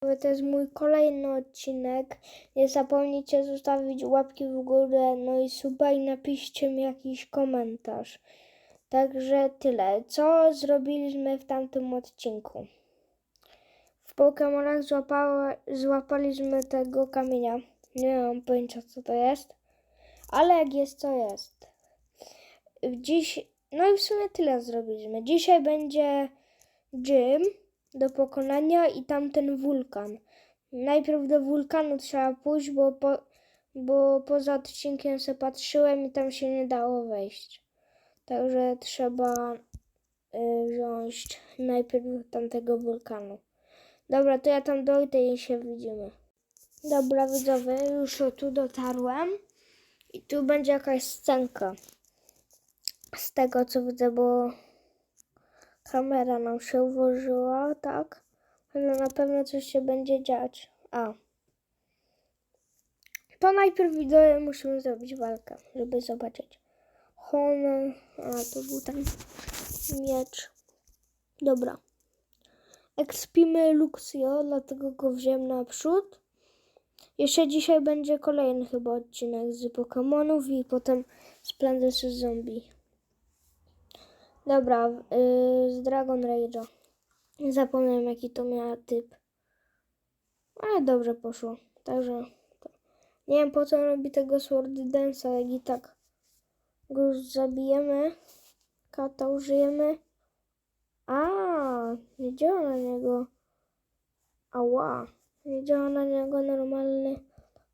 To jest mój kolejny odcinek. Nie zapomnijcie zostawić łapki w górę, no i suba i napiszcie mi jakiś komentarz. Także tyle. Co zrobiliśmy w tamtym odcinku? W Pokemonach złapała, złapaliśmy tego kamienia. Nie mam pojęcia co to jest, ale jak jest, to jest. Dziś, no i w sumie tyle zrobiliśmy. Dzisiaj będzie gym do pokonania i tamten wulkan. Najpierw do wulkanu trzeba pójść, bo, po, bo poza odcinkiem se patrzyłem i tam się nie dało wejść. Także trzeba y, wziąć najpierw tamtego wulkanu. Dobra, to ja tam dojdę i się widzimy. Dobra, widzowie, już tu dotarłem. I tu będzie jakaś scenka. Z tego co widzę, bo kamera nam się ułożyła, tak? Ale na pewno coś się będzie dziać. A. To najpierw widzowie musimy zrobić walkę, żeby zobaczyć. Honor. A, to był ten miecz. Dobra. Ekspimy Luxio, dlatego go wziąłem naprzód. Jeszcze dzisiaj będzie kolejny chyba odcinek z Pokemonów i potem z Planety Zombie. Dobra, yy, z Dragon Rage'a. Zapomniałem jaki to miała typ. Ale dobrze poszło. Także to. nie wiem po co on robi tego Sword Dance'a, jak i tak go już zabijemy. Kata użyjemy. A, nie działa na niego. Ała, nie działa na niego normalny.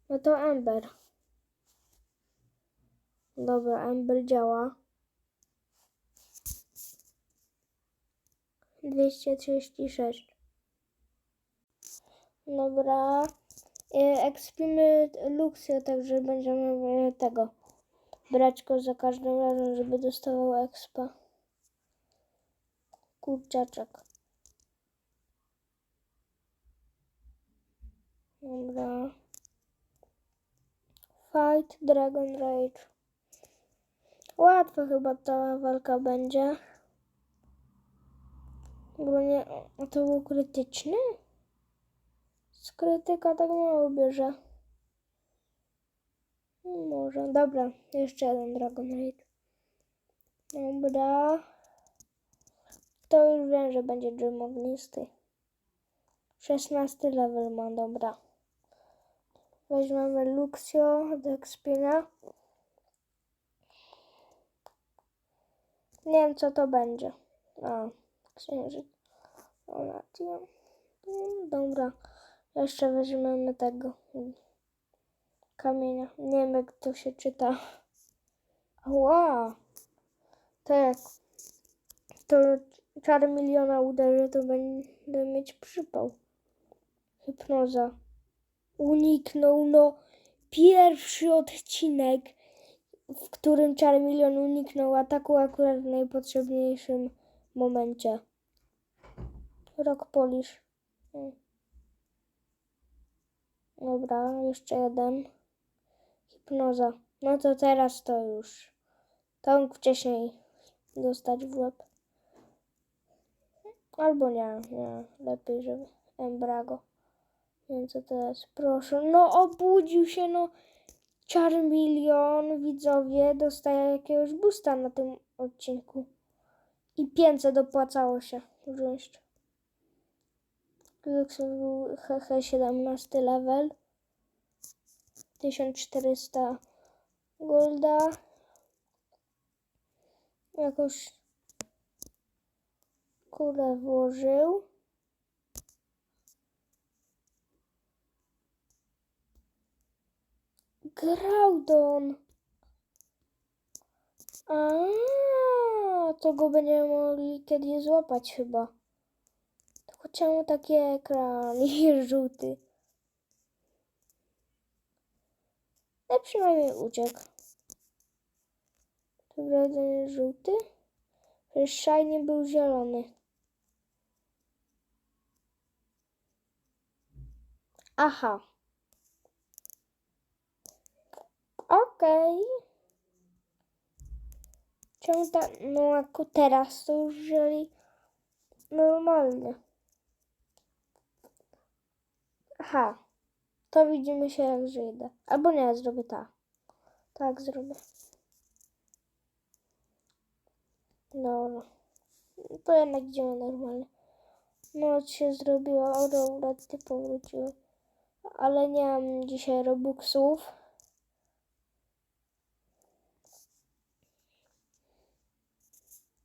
No to Ember. Dobra, Ember działa. 236. Dobra. E, Ekspimy Luxio, także będziemy e, tego brać go za każdym razem, żeby dostawał expa. Kurczaczek. Dobra. Fight Dragon Rage. Łatwa chyba ta walka będzie. Bo nie, to był krytyczny? Z krytyka tak mało bierze. Może, dobra, jeszcze jeden Dragon Raid. Dobra. To już wiem, że będzie Gym ognisty. 16 level ma, dobra. Weźmiemy Luxio, Dexpina. Nie wiem co to będzie. A, księżyc. Mm, Dobra. Jeszcze weźmiemy tego kamienia. Nie wiem jak to się czyta. Ła! To jak to czar miliona uderzy, to będę mieć przypał. Hypnoza. Uniknął, no. Pierwszy odcinek, w którym czar milion uniknął ataku akurat w najpotrzebniejszym momencie. Rok polisz. Mm. Dobra, jeszcze jeden. Hipnoza. No to teraz to już. To mógł wcześniej dostać w łeb. Albo nie, nie. Lepiej, żeby Embrago. Wiem co jest. Proszę. No obudził się, no. Czar milion widzowie dostaje jakiegoś boosta na tym odcinku. I 500 dopłacało się wziąć. Luxus był HH 17 level. 1400 golda. Jakoś kulę włożył. Groudon. A, to go będziemy mogli kiedyś złapać chyba. Czemu taki ekran jest żółty? No przynajmniej uciekł. Dobra, jeden jest żółty. Przecież był zielony. Aha. Okej. Czemu tak, no jako teraz to już wzięli normalnie. Aha. To widzimy się jak żyjdę. Albo nie, zrobię tak. Tak zrobię. Dobra. To jednak idziemy normalnie. Noc się zrobiła, dobra, ty powróciły. Ale nie mam dzisiaj robuxów.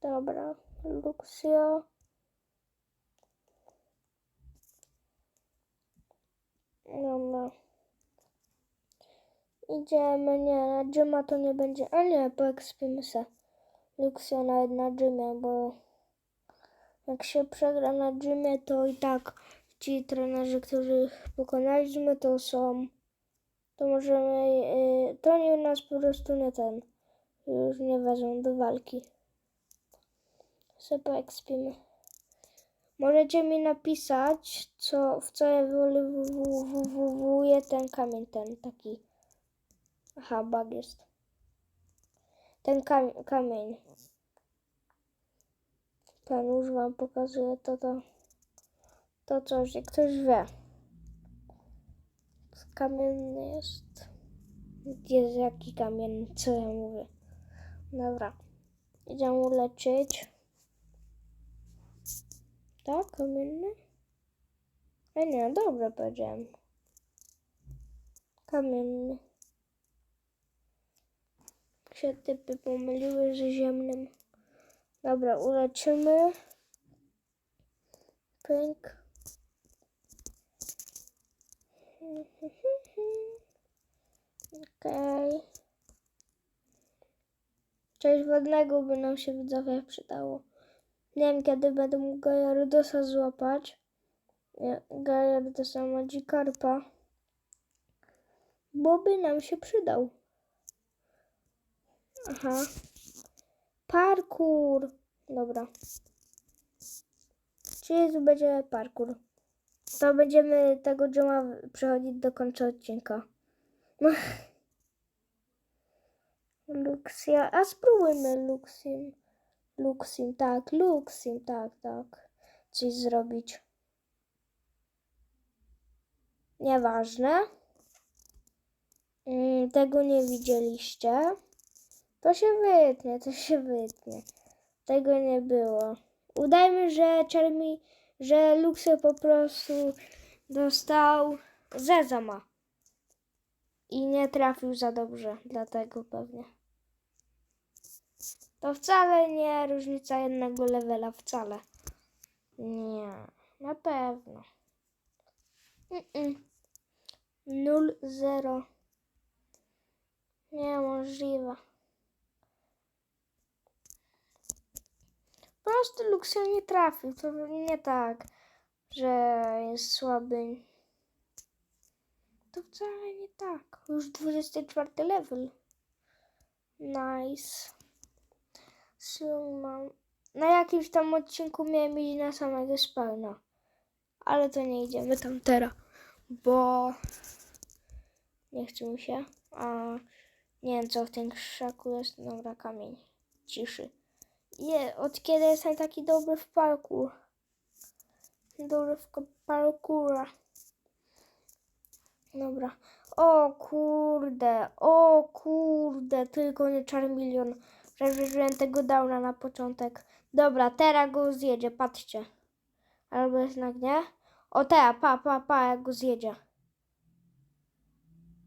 Dobra, Luxio. Dobra. Idziemy, nie, na dżyma to nie będzie, a nie, poekspimy se. Luxio nawet na bo jak się przegra na dżymie, to i tak ci trenerzy, których pokonaliśmy, to są, to możemy, yy, to nie nas po prostu nie ten, już nie wezmą do walki. Se poekspimy. Możecie mi napisać, co, w co ewoluuje ten kamień, ten taki. Aha, bug jest. Ten kam kamień. Ten już wam pokazuję, to to, to coś, jak ktoś wie. Kamienny jest. Jest jaki kamień, co ja mówię. Dobra. Idziemy uleczyć. Tak, kamienny? A nie, dobra powiedziałem. Kamienny. Się typy pomyliły z ziemnym. Dobra, uleczymy. Pęk. Okej. Coś wodnego by nam się widzowie przydało. Nie wiem kiedy będę mógł Gajarudosa złapać. Gajarudosa Magikarpa. Bo by nam się przydał. Aha. Parkour. Dobra. Czyli tu będzie parkour. To będziemy tego dżema przechodzić do końca odcinka. Luxia. A spróbujmy Luxim. Luxim, tak, Luxim, tak, tak. Coś zrobić. Nieważne. Mm, tego nie widzieliście. To się wytnie, to się wytnie. Tego nie było. Udajmy, że Czermi, że Luxio po prostu dostał zezama. I nie trafił za dobrze, dlatego pewnie. To wcale nie różnica jednego levela, wcale. Nie, na pewno. Mm-mm. 0 0 Niemożliwe. Po prostu Luxio nie trafił. To nie tak, że jest słaby. To wcale nie tak. Już 24 level. Nice. Mam... Na jakimś tam odcinku miałem iść na samego spawna. Ale to nie idziemy tam teraz, bo nie chce mi się. A nie wiem co w tym krzaku jest. Dobra, kamień. Ciszy. Je, od kiedy jestem taki dobry w parkour? Dobry w parkoura. Dobra. O kurde, o kurde, tylko nie czarmilion. Przeżyłem tego downa na początek. Dobra, teraz go zjedzie, patrzcie. Albo jednak nie. O teraz, pa, pa, pa, jak go zjedzie.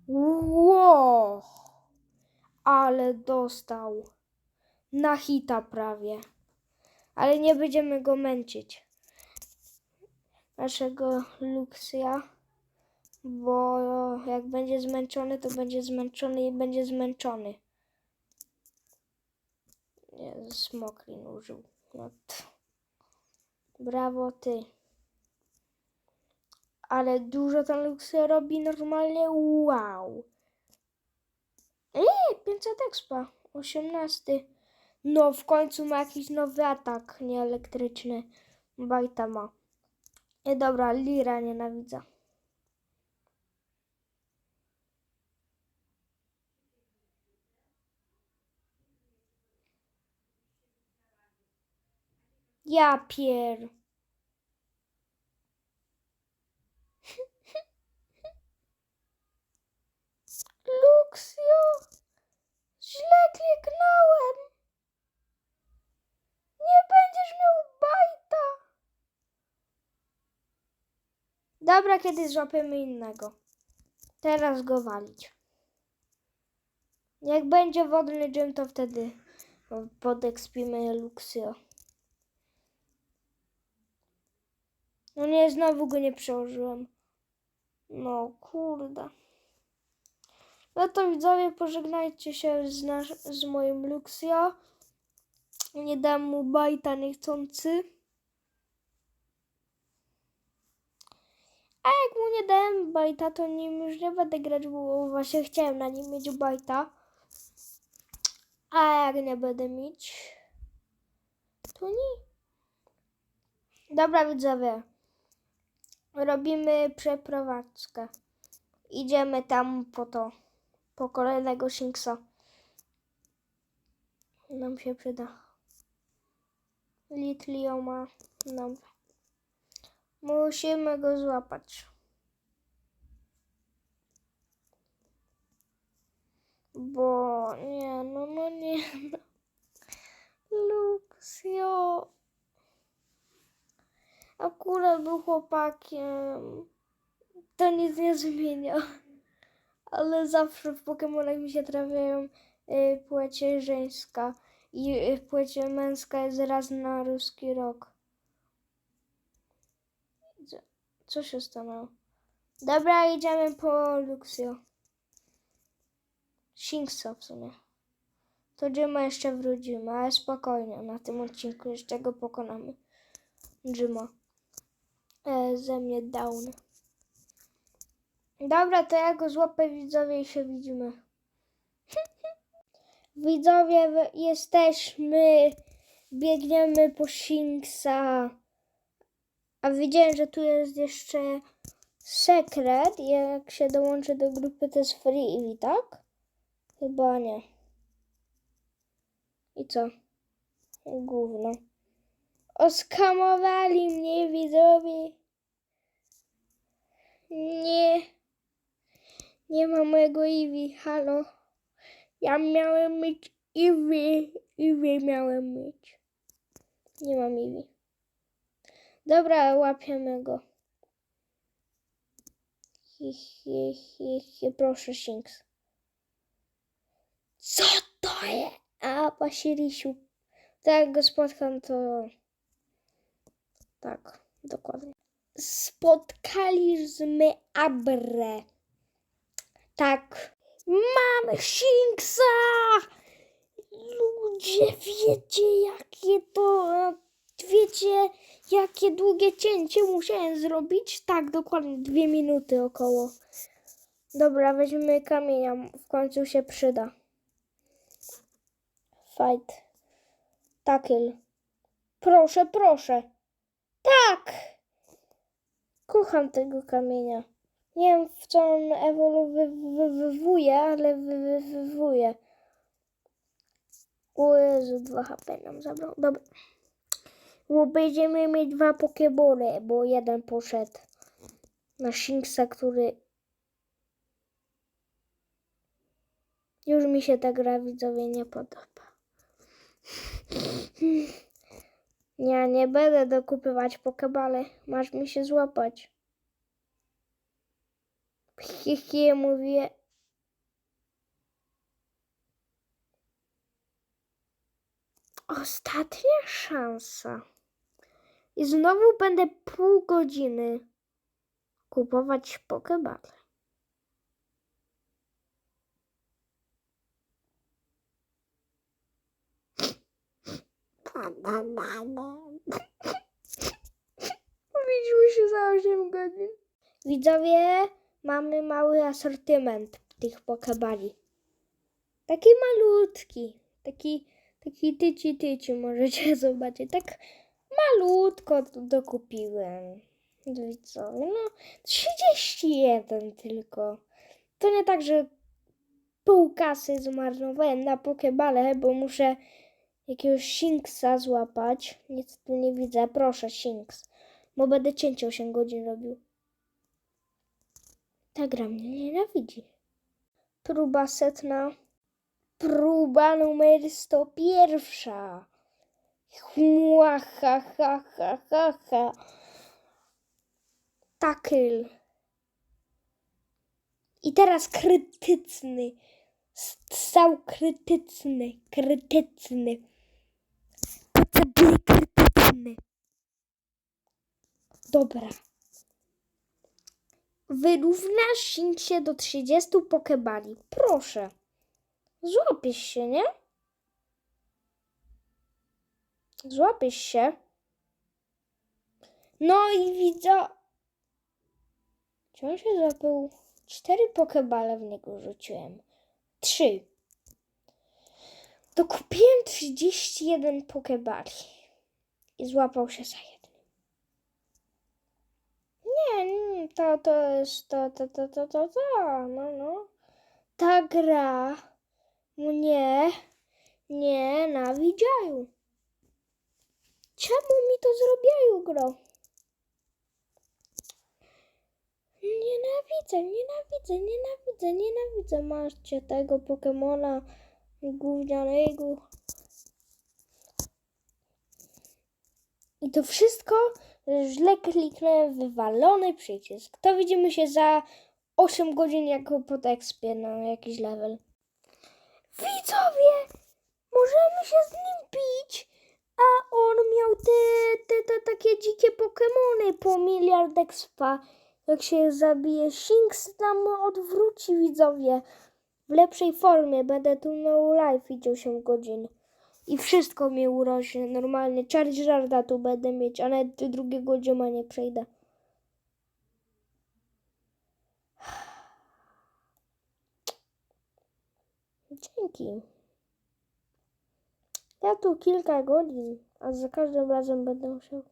Wow! Ale dostał. Na hita prawie. Ale nie będziemy go męczyć. Naszego Luxia. Bo jak będzie zmęczony, to będzie zmęczony i będzie zmęczony. Smoklin użył. No Brawo ty. Ale dużo ten Luxia robi normalnie. Wow. Eee, 500 expa. 18. No, w końcu ma jakiś nowy atak nieelektryczny. Bajta ma. E, dobra, Lira nienawidzę. Ja pier... Luxio, źle kliknąłem. Nie będziesz miał bajta. Dobra, kiedy złapiemy innego. Teraz go walić. Jak będzie wodny dżem, to wtedy podekspimy Luxio. No nie, znowu go nie przełożyłem. No kurde. No to widzowie, pożegnajcie się z, nasz, z moim Luxio. Nie dam mu bajta niechcący. A jak mu nie dałem bajta, to nim już nie będę grać, bo właśnie chciałem na nim mieć bajta. A jak nie będę mieć, to nie. Dobra widzowie, robimy przeprowadzkę. Idziemy tam po to, po kolejnego Shinksa. Nam się przyda. Litlio ma nam. Musimy go złapać. Bo nie, no, no nie. No. Luxio. Akurat był chłopakiem. To nic nie zmienia. Ale zawsze w Pokemonach mi się trafiają y, płecie żeńska. I y, płeć męska jest raz na ruski rok. Co- się stanęło? Dobra, idziemy po Luxio. Shinksa w sumie. To Jima jeszcze wrócimy, ale spokojnie, na tym odcinku jeszcze go pokonamy. Jima. E, ze mnie down. Dobra, to ja go złapę widzowie i się widzimy. widzowie, jesteśmy. Biegniemy po Shinksa. A widziałem, że tu jest jeszcze sekret. Jak się dołączy do grupy, to jest free, tak? Chyba nie. I co? Gówno. Oskamowali mnie widzowie. Nie. Nie ma mojego Iwi. Halo. Ja miałem mieć Iwi. Iwi miałem mieć. Nie mam Iwi. Dobra, łapiemy go. Hi, hi, hi, hi. Proszę, Shinx. Co to jest? A, Pasirisiu. Tak, go spotkam, to... Tak, dokładnie. Spotkaliśmy Abrę. Tak. Mamy Shinxa! Ludzie, wiecie, jakie to... Wiecie, jakie długie cięcie musiałem zrobić? Tak, dokładnie, dwie minuty około. Dobra, weźmy kamienia, w końcu się przyda. Fight. Tackle. Proszę, proszę. Tak! Kocham tego kamienia. Nie wiem, w co on ewoluuje, ale wywuje. O Jezu, 2 HP nam zabrał. Dobra. Bo będziemy mieć dwa pokebole, bo jeden poszedł na Shinksa, który... Już mi się ta gra, widzowie, nie podoba. Ja nie będę dokupywać pokebale. Masz mi się złapać. Hihi, mówię. Ostatnia szansa. I znowu będę pół godziny kupować pokebale. Widzimy się za 8 godzin. Widzowie, mamy mały asortyment tych pokebali. Taki malutki. Taki, taki tyci tyci możecie zobaczyć. Tak malutko dokupiłem. Widzowie, no 31 tylko. To nie tak, że pół kasy zmarnowałem na pokebale, bo muszę jakiegoś Shinksa złapać. Tu nie widzę. Proszę, Shinks. Bo będę cięcie 8 godzin robił. Ta gra mnie nienawidzi. Próba setna. Próba numer 101. Chmła, ha, ha, ha, ha, ha. Tackle. I teraz krytyczny. Strzał krytyczny. Krytyczny. Potrzebuję krytyczny. Dobra. Wyrównasz się do 30 pokebali. Proszę. Złapiesz się, nie? Złapiesz się. No i widzę. Czy on się złapał? Cztery pokebale w niego rzuciłem. Trzy. To kupiłem 31 pokebali. I złapał się za jednym. Nie, nie, to, to jest, to, to, to, to, to, to, no, no. Ta gra mnie nienawidziają. Czemu mi to zrobiają, gro? Nienawidzę, nienawidzę, nienawidzę, nienawidzę. Macie tego Pokemona gównianego. I to wszystko źle kliknąłem wywalony przycisk. To widzimy się za 8 godzin jako pod expie na jakiś level. Widzowie, możemy się z nim bić, a on miał te, te, te takie dzikie Pokemony po miliard expa. Jak się zabije Shinx, nam odwróci widzowie. W lepszej formie będę tu no live idzie 8 godzin. I wszystko mi urośnie normalnie. Chargerda tu będę mieć, a nawet do drugiego dzioma nie przejdę. Dzięki. Ja tu kilka godzin, a za każdym razem będę musiał.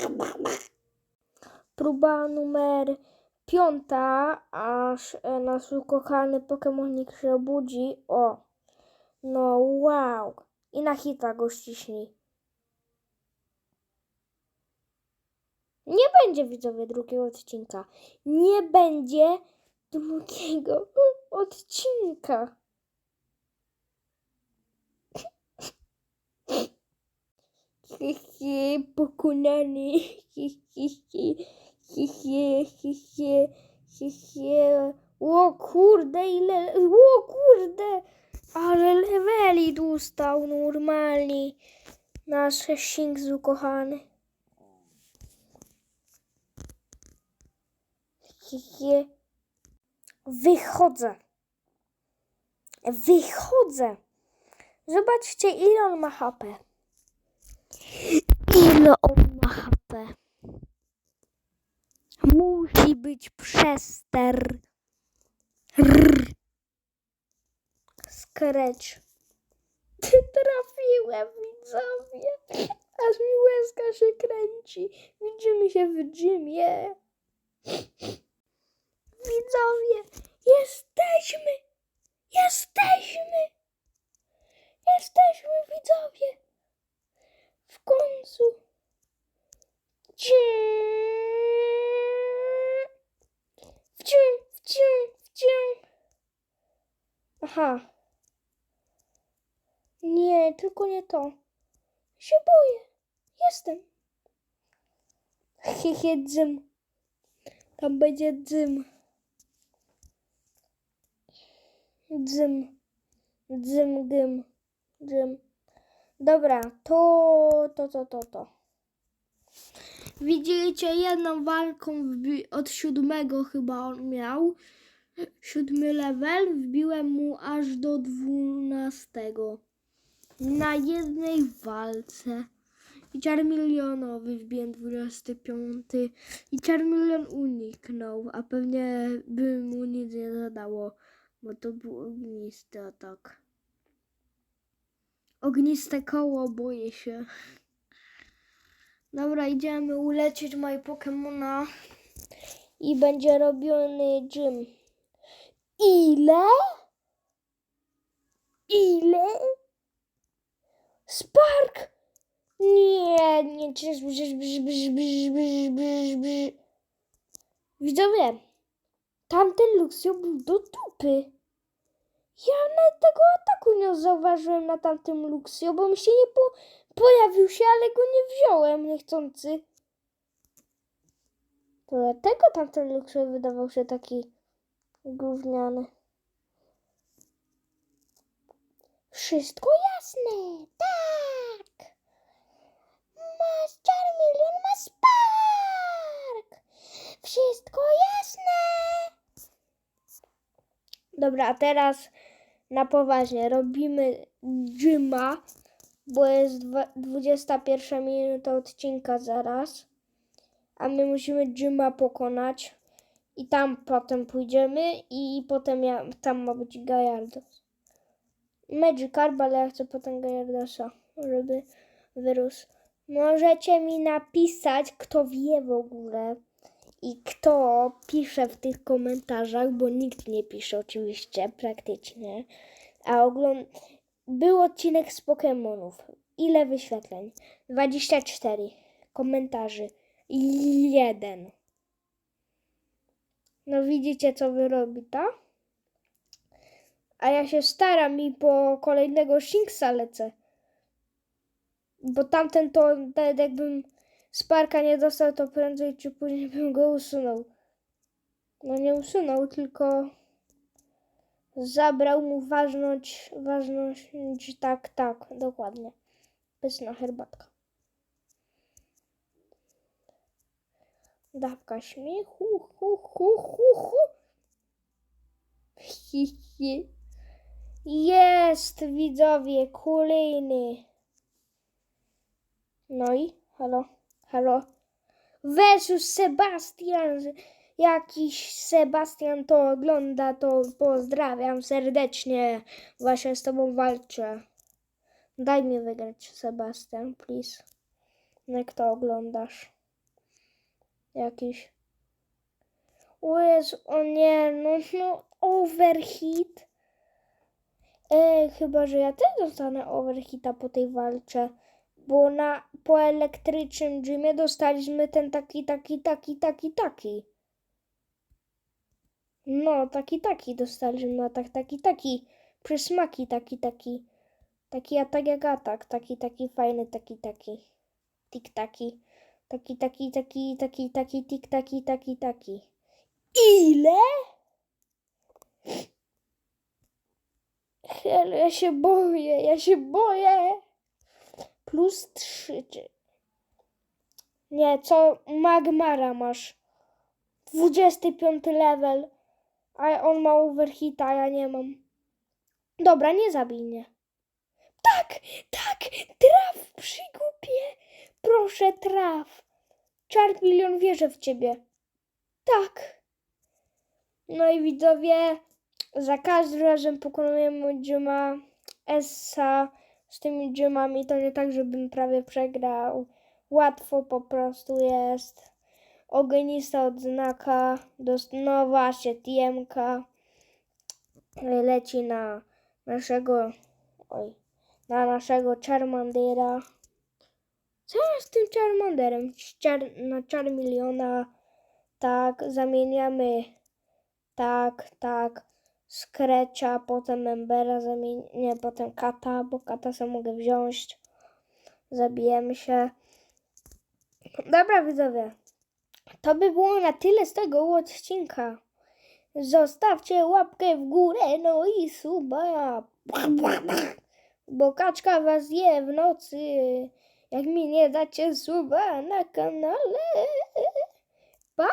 Próba numer piąta, aż e, nasz ukochany Pokemonik się obudzi. O, no wow. I na hita go ściśnij. Nie będzie widzowie drugiego odcinka. Nie będzie drugiego odcinka. Pokonany. Hehe, hehe, hehe. O kurde, ile. O kurde, ale leveli dostał normalnie. Nasz Shinx ukochany. Hehe. Wychodzę. Wychodzę. Zobaczcie, ile on ma HP. Ile on ma HP? Musi być przester. Rrr. Scratch. Trafiłem, widzowie. Aż mi łezka się kręci. Widzimy się w gymie. Widzowie, jesteśmy! Jesteśmy! Jesteśmy, widzowie! W końcu! Ciu! Wciu, wciu, wciu! Aha. Nie, tylko nie to. Się boję. Jestem. Hehe, dzym. Tam będzie dzym. Dzym. Dzym, gym. Dzym. Dobra, to, to, to, to, to. Widzicie, jedną walką od siódmego chyba on miał. Siódmy level, wbiłem mu aż do dwunastego. Na jednej walce. I Charmeleonowy wbiłem 25. I Charmeleon uniknął, a pewnie by mu nic nie zadało, bo to był ognisty atak. Ogniste koło, boję się. Dobra, idziemy ulecieć moje Pokemona i będzie robiony gym. Ile? Ile? Spark! Nie, nie, brz, brz, brz, brz, brz, brz, brz, brz. Widzowie, tamten Luxio był do dupy. Ja nawet tego ataku nie zauważyłem na tamtym Luxio, bo mi się nie po, pojawił się, ale go nie wziąłem niechcący. To dlatego tamten luksus wydawał się taki gówniany. Wszystko jasne, tak! Masz milion, ma spark! Wszystko jasne! Dobra, a teraz na poważnie robimy gyma, bo jest dwa- 21 minuta odcinka zaraz, a my musimy gyma pokonać i tam potem pójdziemy i potem ja, tam ma być Gajardos. Magikarp, ale ja chcę potem Gajardosa, żeby wyrósł. Możecie mi napisać, kto wie w ogóle i kto pisze w tych komentarzach, bo nikt nie pisze oczywiście, praktycznie. A ogląd... Był odcinek z Pokémonów. Ile wyświetleń? 24. Komentarzy. Jeden. No widzicie, co wy robi, tak? A ja się staram i po kolejnego Shinxa lecę. Bo tamten to, nawet jakbym Sparka nie dostał, to prędzej czy później bym go usunął. No nie usunął, tylko zabrał mu ważność, ważność, tak, tak, dokładnie. Pyszna herbatka. Dawka śmiechu, hu, hu, hu, hu. Hi, hi. Jest, widzowie, kolejny. No i, halo, halo. Versus Sebastian. Jakiś Sebastian to ogląda, to pozdrawiam serdecznie. Właśnie z tobą walczę. Daj mi wygrać, Sebastian, please. Jak to oglądasz? Jakiś. O Jezu, o nie, no, no, overhit. Ej, chyba, że ja też dostanę overhita po tej walce. Bo na, po elektrycznym gymie dostaliśmy ten taki, taki, taki, taki, taki. No, taki, taki dostaliśmy atak, taki, taki. Przysmaki, taki, taki. Taki atak jak atak, taki, taki fajny, taki, taki. Tik, taki. Taki, taki, taki, taki, taki, tik, taki, taki. Ile? Ale ja się boję, ja się boję. Plus trzy. Nie, co Magmara masz? 25 level. A on ma overhita, a ja nie mam. Dobra, nie zabij mnie. Tak, tak, traf, przygupie. Proszę, traf. Czar milion wierzę w ciebie. Tak. No i widzowie, za każdym razem pokonujemy dżuma Essa z tymi dżumami. To nie tak, żebym prawie przegrał. Łatwo po prostu jest. Ognista odznaka. No właśnie, TMK leci na naszego. Oj. Na naszego Charmandera. Co z tym Charmanderem? Czar, na czar miliona. Tak, zamieniamy. Tak, tak. Skrecza, potem Embera zamienię, nie, potem Kata, bo Kata sobie mogę wziąć. Zabijemy się. Dobra, widzowie. To by było na tyle z tego odcinka. Zostawcie łapkę w górę, no i suba. Bo kaczka was je w nocy. Jak mi nie dacie suba na kanale. Pa!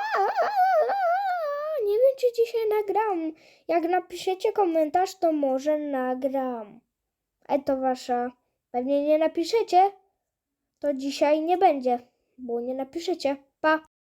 Nie wiem, czy dzisiaj nagram. Jak napiszecie komentarz, to może nagram. A to wasza. Pewnie nie napiszecie. To dzisiaj nie będzie, bo nie napiszecie. Pa!